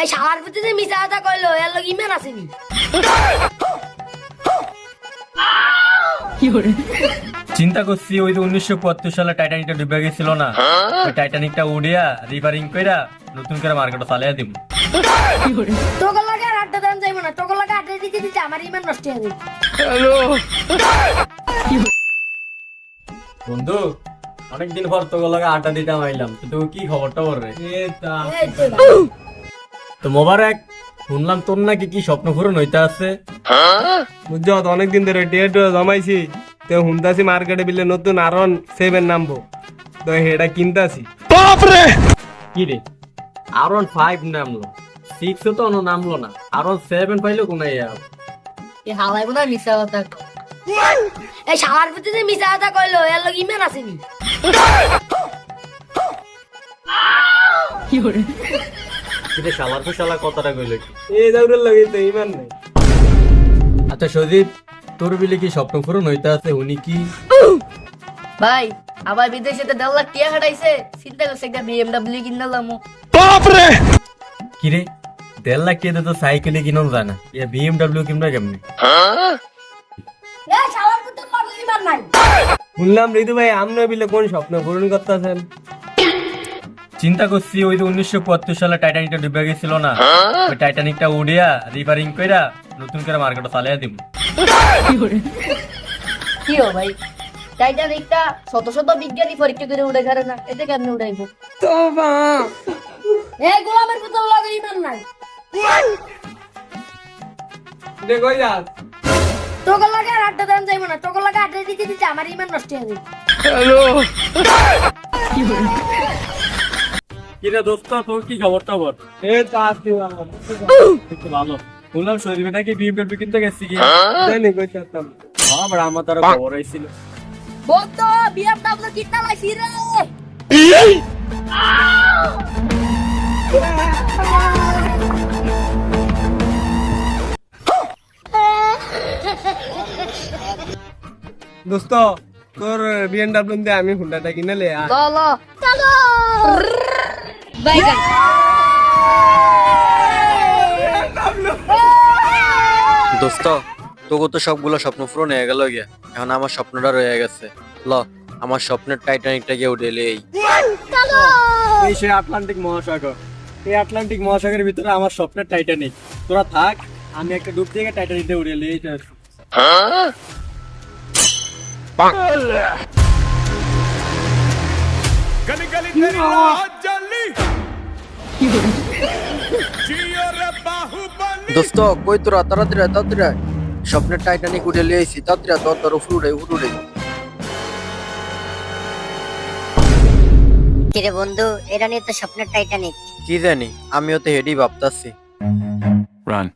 এই শালার প্রতি যে মিশা কথা কইলো এর লগে ইমান আসেনি চিন্তা করছি ওই যে উনিশশো পঁয়াত্তর সালে টাইটানিকটা ডুবে গেছিল না? ওই টাইটানিকটা উড়িয়া রিপারিং কইরা নতুন করে মার্কেটে চালিয়ে দিব তোকে লাগে আর আড্ডা দেন যাইব না তোকে লাগে আড্ডা দিতে দিতে আমার ইমান নষ্ট হয়ে যাবে বন্ধু অনেকদিন পর তোকে লাগে আড্ডা দিতে আইলাম তো কি খবর টবর রে? এই তো মোবারক শুনলাম তোর নাকি কি স্বপ্ন পূরণ হইতে আছে? বুঝছ অনেকদিন ধরে ডেট জমাইছি তো হুনতাছি মার্কেটে বিলে নতুন আরন সেভেন নামবো। তো হেটা কিনতাছি। কি রে? আর ওয়ান ফাইভ নামলো সিক্স তো অন্য নামলো না। আর ওয়ান সেভেন পাইলো কোন এই হালাই বোধহয় মিশা কথা এই শালার প্রতি যে মিশা কথা কইলো এর লগে ইমান আসেনি কিন্তু শালার তো শালা কথাটা কইলো কি এই দাউরের লাগে তো ইমান নাই। আচ্ছা সজীব তোর বিলে কি স্বপ্ন পূরণ হইতে আছে? উনি কি? ভাই আবার বিদেশে তো দেড় লাখ টিয়া হাঁটাইছে চিন্তা করছে একটা বিএমডাব্লিউ কিনলাম কি রে দেড় লাখ টাকা তো সাইকেলে কিনুন যায় না। এ বিএমডব্লিউ কিনবে কেমনি? শুনলাম ঋতু ভাই আমনে বিলে কোন স্বপ্ন পূরণ করতেছেন? চিন্তা করছি ওই যে উনিশশো পঁয়াত্তর সালে টাইটানিকটা ডুবে গেছিল না। ওই টাইটানিকটা উড়িয়া রিপারিং কইরা নতুন করে মার্কেটে চালিয়ে দিব কি হো ভাই? টাইটানিকটা শত শত বিজ্ঞানী পরীক্ষা করে উড়ে ঘরে না এতে কেমনে উড়াইবো? এই গোলামের পুতুল লগে ইমান নাই। কই যাস? তোকে লাগে আর আড্ডা দেন যাইব না তোকে লাগে আড্ডা দিতে দিতে আমার ইমান নষ্ট হয়ে যাবে। কি রে দোস্ত তোর কি খবর টবর? এ তো আসছি ভালো। শরীরে নাকি বিএমডব্লিউ কিনতে গেছি কি? জানি কই চাচ্তাম হ্যাঁ বড় আমার তার খবর হয়েছিল বলতো বিএমডব্লিউ কিনতে লাইছি রে। দোস্ত তোর বিএনডব্লিউ দিয়ে আমি হুন্ডাটা কিনালে আর চলো। চলো। বাইগান দোস্ত তোকে তো সবগুলো স্বপ্ন পূরণ হয়ে গেল গিয়া এখন আমার স্বপ্নটা রয়ে গেছে ল আমার স্বপ্নের টাইটানিকটা গিয়ে উঠে এলে এই এই সে আটলান্টিক মহাসাগর এই আটলান্টিক মহাসাগরের ভিতরে আমার স্বপ্নের টাইটানিক তোরা থাক আমি একটা ডুব দিয়ে টাইটানিকটা উড়ে এলে এইটা गली गली तेरी দোস্ত কই তোরা? তাড়াতাড়ি তাড়াতাড়ি স্বপ্নের টাইটানিক উঠে লিয়ে আইছি। তাড়াতাড়ি তোর তোর উপরে উড়ে উড়ে। কিরে বন্ধু এটা নিয়ে তো স্বপ্নের টাইটানিক। কি জানি আমিও তো হেডি ভাবতাছি। Run.